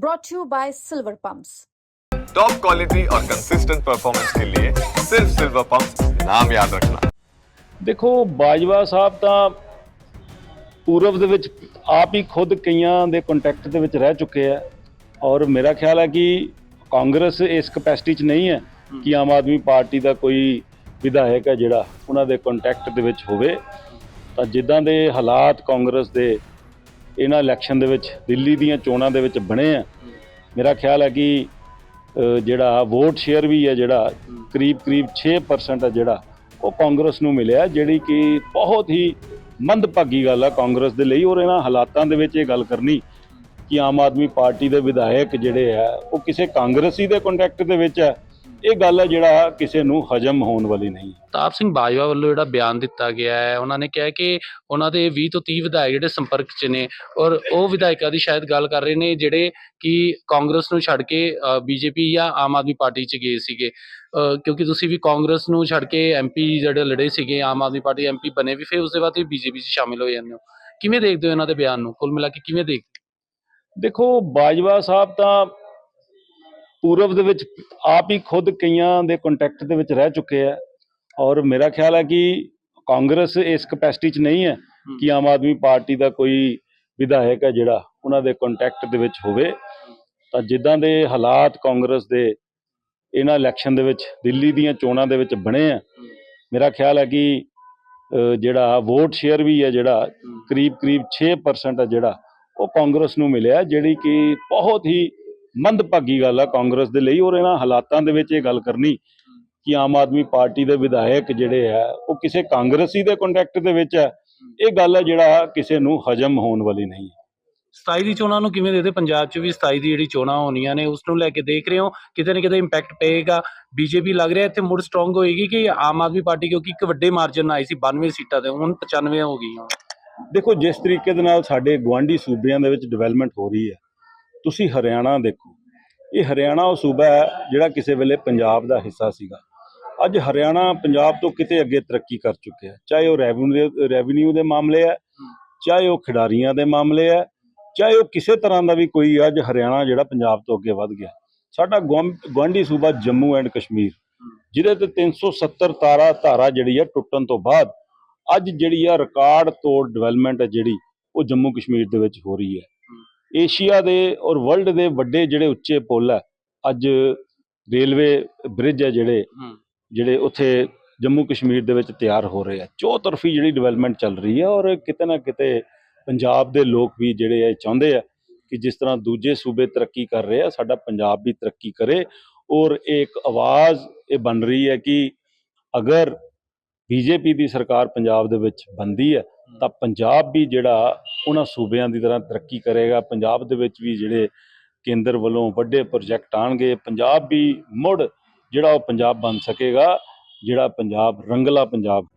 brought to you by Silver Pumps. Top quality और consistent performance के लिए सिर्फ सिल्वर पंप नाम याद रखना ਦੇਖੋ ਬਾਜਵਾ ਸਾਹਿਬ ਤਾਂ ਪੂਰਬ ਦੇ ਵਿੱਚ ਆਪ ਹੀ ਖੁਦ ਕਈਆਂ ਦੇ ਕੰਟੈਕਟ ਦੇ ਵਿੱਚ ਰਹਿ ਚੁੱਕੇ ਆ ਔਰ ਮੇਰਾ ਖਿਆਲ ਹੈ ਕਿ ਕਾਂਗਰਸ ਇਸ ਕਪੈਸਿਟੀ 'ਚ ਨਹੀਂ ਹੈ ਕਿ ਆਮ ਆਦਮੀ ਪਾਰਟੀ ਦਾ ਕੋਈ ਵਿਧਾਇਕ ਹੈ ਜਿਹੜਾ ਉਹਨਾਂ ਦੇ ਕੰਟੈਕਟ ਦੇ ਵਿੱਚ ਹੋਵੇ ਤਾਂ ਜਿੱਦਾਂ ਦੇ ਹਾਲਾਤ ਕਾਂਗਰਸ ਦੇ ਇਹਨਾਂ ਇਲੈਕਸ਼ਨ ਦੇ ਵਿੱਚ, ਦਿੱਲੀ ਦੀਆਂ ਚੋਣਾਂ ਦੇ ਵਿੱਚ ਬਣੇ ਆ। ਮੇਰਾ ਖਿਆਲ ਹੈ ਕਿ ਜਿਹੜਾ ਵੋਟ ਸ਼ੇਅਰ ਵੀ ਹੈ ਜਿਹੜਾ, ਕਰੀਬ ਕਰੀਬ 6% ਹੈ ਜਿਹੜਾ, ਉਹ ਕਾਂਗਰਸ ਨੂੰ ਮਿਲਿਆ, ਜਿਹੜੀ ਕਿ ਬਹੁਤ ਹੀ ਮੰਦਭਾਗੀ ਗੱਲ ਹੈ ਕਾਂਗਰਸ ਦੇ ਲਈ। ਔਰ ਇਹਨਾਂ ਹਾਲਾਤਾਂ ਦੇ ਵਿੱਚ ਇਹ ਗੱਲ ਕਰਨੀ ਕਿ ਆਮ ਆਦਮੀ ਪਾਰਟੀ ਦੇ ਵਿਧਾਇਕ ਜਿਹੜੇ ਆ, ਉਹ ਕਿਸੇ ਕਾਂਗਰਸੀ ਦੇ ਕੰਟੈਕਟ ਦੇ ਵਿੱਚ ਹੈ ਇਹ ਗੱਲ ਹੈ ਜਿਹੜਾ ਕਿਸੇ ਨੂੰ ਹਜਮ ਹੋਣ ਵਾਲੀ ਨਹੀਂ ਤਾਪ ਸਿੰਘ ਬਾਜਵਾ ਵੱਲੋਂ ਜਿਹੜਾ ਬਿਆਨ ਦਿੱਤਾ ਗਿਆ ਹੈ ਉਹਨਾਂ ਨੇ ਕਿਹਾ ਕਿ ਉਹਨਾਂ ਦੇ 20 ਤੋਂ 30 ਵਿਧਾਇਕ ਜਿਹੜੇ ਸੰਪਰਕ 'ਚ ਨੇ ਔਰ ਉਹ ਵਿਧਾਇਕਾਂ ਦੀ ਸ਼ਾਇਦ ਗੱਲ ਕਰ ਰਹੇ ਨੇ ਜਿਹੜੇ ਕਿ ਕਾਂਗਰਸ ਨੂੰ ਛੱਡ ਕੇ ਬੀਜੇਪੀ ਜਾਂ ਆਮ ਆਦਮੀ ਪਾਰਟੀ 'ਚ ਗਏ ਸੀਗੇ। ਕਿਉਂਕਿ ਤੁਸੀਂ ਵੀ ਕਾਂਗਰਸ ਨੂੰ ਛੱਡ ਕੇ ਐਮਪੀ ਜਿਹੜੇ ਲੜੇ ਸੀਗੇ ਆਮ ਆਦਮੀ ਪਾਰਟੀ ਐਮਪੀ ਬਣੇ ਵੀ ਫਿਰ ਉਸ ਦੇ ਬਾਅਦ ਤੁਸੀਂ ਬੀਜੇਪੀ 'ਚ ਸ਼ਾਮਿਲ ਹੋ ਜਾਂਦੇ ਹੋ। ਕਿਵੇਂ ਦੇਖਦੇ ਹੋ ਇਹਨਾਂ ਦੇ ਬਿਆਨ ਨੂੰ? ਕੁੱਲ ਮਿਲਾ ਕੇ ਕਿਵੇਂ ਦੇਖ ਦੇਖੋ ਬਾਜਵਾ ਸਾਹਿਬ ਤਾਂ ਪੂਰਬ ਦੇ ਵਿੱਚ ਆਪ ਹੀ ਖੁਦ ਕਈਆਂ ਦੇ ਕੰਟੈਕਟ ਦੇ ਵਿੱਚ ਰਹਿ ਚੁੱਕੇ ਆ। ਔਰ ਮੇਰਾ ਖਿਆਲ ਹੈ ਕਿ ਕਾਂਗਰਸ ਇਸ ਕਪੈਸਿਟੀ 'ਚ ਨਹੀਂ ਹੈ ਕਿ ਆਮ ਆਦਮੀ ਪਾਰਟੀ ਦਾ ਕੋਈ ਵਿਧਾਇਕ ਹੈ ਜਿਹੜਾ ਉਹਨਾਂ ਦੇ ਕੰਟੈਕਟ ਦੇ ਵਿੱਚ ਹੋਵੇ। ਤਾਂ ਜਿੱਦਾਂ ਦੇ ਹਾਲਾਤ ਕਾਂਗਰਸ ਦੇ ਇਹਨਾਂ ਇਲੈਕਸ਼ਨ ਦੇ ਵਿੱਚ ਦਿੱਲੀ ਦੀਆਂ ਚੋਣਾਂ ਦੇ ਵਿੱਚ ਬਣੇ ਆ ਮੇਰਾ ਖਿਆਲ ਹੈ ਕਿ ਜਿਹੜਾ ਵੋਟ ਸ਼ੇਅਰ ਵੀ ਹੈ ਜਿਹੜਾ ਕਰੀਬ ਕਰੀਬ 6% ਹੈ ਜਿਹੜਾ ਉਹ ਕਾਂਗਰਸ ਨੂੰ ਮਿਲਿਆ ਜਿਹੜੀ ਕਿ ਬਹੁਤ ਹੀ ਮੰਦਭਾਗੀ ਗੱਲ ਹੈ ਕਾਂਗਰਸ ਦੇ ਲਈ ਔਰ ਇਹਨਾਂ ਹਾਲਾਤਾਂ ਦੇ ਵਿੱਚ ਇਹ ਗੱਲ ਕਰਨੀ ਕਿ ਆਮ ਆਦਮੀ ਪਾਰਟੀ ਦੇ ਵਿਧਾਇਕ ਜਿਹੜੇ ਆ ਉਹ ਕਿਸੇ ਕਾਂਗਰਸੀ ਦੇ ਕੰਟੈਕਟ ਦੇ ਵਿੱਚ ਹੈ ਇਹ ਗੱਲ ਹੈ ਜਿਹੜਾ ਕਿਸੇ ਨੂੰ ਹਜਮ ਹੋਣ ਵਾਲੀ ਨਹੀਂ ਹੈ 27 ਦੀ ਚੋਣਾਂ ਨੂੰ ਕਿਵੇਂ ਦੇਖਦੇ? ਪੰਜਾਬ 'ਚ ਵੀ 27 ਦੀ ਜਿਹੜੀ ਚੋਣਾਂ ਹੋਣੀਆਂ ਨੇ ਉਸ ਨੂੰ ਲੈ ਕੇ ਦੇਖ ਰਹੇ ਹੋ। ਕਿਤੇ ਨਾ ਕਿਤੇ ਇੰਪੈਕਟ ਪਏਗਾ। ਬੀਜੇਪੀ ਲੱਗ ਰਿਹਾ ਇੱਥੇ ਮੁੜ ਸਟਰੋਂਗ ਹੋਏਗੀ ਕਿ ਆਮ ਆਦਮੀ ਪਾਰਟੀ ਕਿਉਂਕਿ ਇੱਕ ਵੱਡੇ ਮਾਰਜਨ ਨਾਲ ਆਈ ਸੀ 92 ਸੀਟਾਂ ਤੇ ਹੁਣ 95 ਹੋ ਗਈਆਂ। ਦੇਖੋ ਜਿਸ ਤਰੀਕੇ ਦੇ ਨਾਲ ਸਾਡੇ ਗਵਾਂਢੀ ਸੂਬਿਆਂ ਦੇ ਵਿੱਚ ਡਿਵੈਲਪਮੈਂਟ ਹੋ ਰਹੀ ਹੈ ਤੁਸੀਂ ਹਰਿਆਣਾ ਦੇਖੋ। ਇਹ ਹਰਿਆਣਾ ਉਹ ਸੂਬਾ ਹੈ ਜਿਹੜਾ ਕਿਸੇ ਵੇਲੇ ਪੰਜਾਬ ਦਾ ਹਿੱਸਾ ਸੀਗਾ। ਅੱਜ ਹਰਿਆਣਾ ਪੰਜਾਬ ਤੋਂ ਕਿਤੇ ਅੱਗੇ ਤਰੱਕੀ ਕਰ ਚੁੱਕਿਆ ਚਾਹੇ ਉਹ ਰੈਵਨਿਊ ਰੈਵਨਿਊ ਦੇ ਮਾਮਲੇ ਹੈ, ਚਾਹੇ ਉਹ ਖਿਡਾਰੀਆਂ ਦੇ ਮਾਮਲੇ ਹੈ, ਚਾਹੇ ਉਹ ਕਿਸੇ ਤਰ੍ਹਾਂ ਦਾ ਵੀ ਕੋਈ ਅੱਜ ਹਰਿਆਣਾ ਜਿਹੜਾ ਪੰਜਾਬ ਤੋਂ ਅੱਗੇ ਵੱਧ ਗਿਆ। ਸਾਡਾ ਗੁਆਂਢ- ਗੁਆਂਢੀ ਸੂਬਾ ਜੰਮੂ ਐਂਡ ਕਸ਼ਮੀਰ, ਜਿਹਦੇ ਤੇ 370 ਤਾਰਾ ਧਾਰਾ ਜਿਹੜੀ ਹੈ ਟੁੱਟਣ ਤੋਂ ਬਾਅਦ ਅੱਜ ਜਿਹੜੀ ਆ ਰਿਕਾਰਡ ਤੋੜ ਡਿਵੈਲਪਮੈਂਟ ਹੈ ਜਿਹੜੀ, ਉਹ ਜੰਮੂ ਕਸ਼ਮੀਰ ਦੇ ਵਿੱਚ ਹੋ ਰਹੀ ਹੈ। ਏਸ਼ੀਆ ਦੇ ਔਰ ਵਰਲਡ ਦੇ ਵੱਡੇ ਜਿਹੜੇ ਉੱਚੇ ਪੁਲ ਹੈ ਅੱਜ ਰੇਲਵੇ ਬ੍ਰਿਜ ਹੈ ਜਿਹੜੇ ਜਿਹੜੇ ਉੱਥੇ ਜੰਮੂ ਕਸ਼ਮੀਰ ਦੇ ਵਿੱਚ ਤਿਆਰ ਹੋ ਰਹੇ ਆ। ਚੌਤਰਫੀ ਜਿਹੜੀ ਡਿਵੈਲਪਮੈਂਟ ਚੱਲ ਰਹੀ ਹੈ ਔਰ ਕਿਤੇ ਨਾ ਕਿਤੇ ਪੰਜਾਬ ਦੇ ਲੋਕ ਵੀ ਜਿਹੜੇ ਆ ਇਹ ਚਾਹੁੰਦੇ ਆ ਕਿ ਜਿਸ ਤਰ੍ਹਾਂ ਦੂਜੇ ਸੂਬੇ ਤਰੱਕੀ ਕਰ ਰਹੇ ਆ ਸਾਡਾ ਪੰਜਾਬ ਵੀ ਤਰੱਕੀ ਕਰੇ ਔਰ ਇੱਕ ਆਵਾਜ਼ ਇਹ ਬਣ ਰਹੀ ਹੈ ਕਿ ਅਗਰ ਬੀਜੇਪੀ ਦੀ ਸਰਕਾਰ ਪੰਜਾਬ ਦੇ ਵਿੱਚ ਬੰਦੀ ਹੈ ਤਾਂ ਪੰਜਾਬ ਵੀ ਜਿਹੜਾ ਉਹਨਾਂ ਸੂਬਿਆਂ ਦੀ ਤਰ੍ਹਾਂ ਤਰੱਕੀ ਕਰੇਗਾ। ਪੰਜਾਬ ਦੇ ਵਿੱਚ ਵੀ ਜਿਹੜੇ ਕੇਂਦਰ ਵੱਲੋਂ ਵੱਡੇ ਪ੍ਰੋਜੈਕਟ ਆਣਗੇ। ਪੰਜਾਬ ਵੀ ਮੁੜ ਜਿਹੜਾ ਉਹ ਪੰਜਾਬ ਬਣ ਸਕੇਗਾ, ਜਿਹੜਾ ਪੰਜਾਬ ਰੰਗਲਾ ਪੰਜਾਬ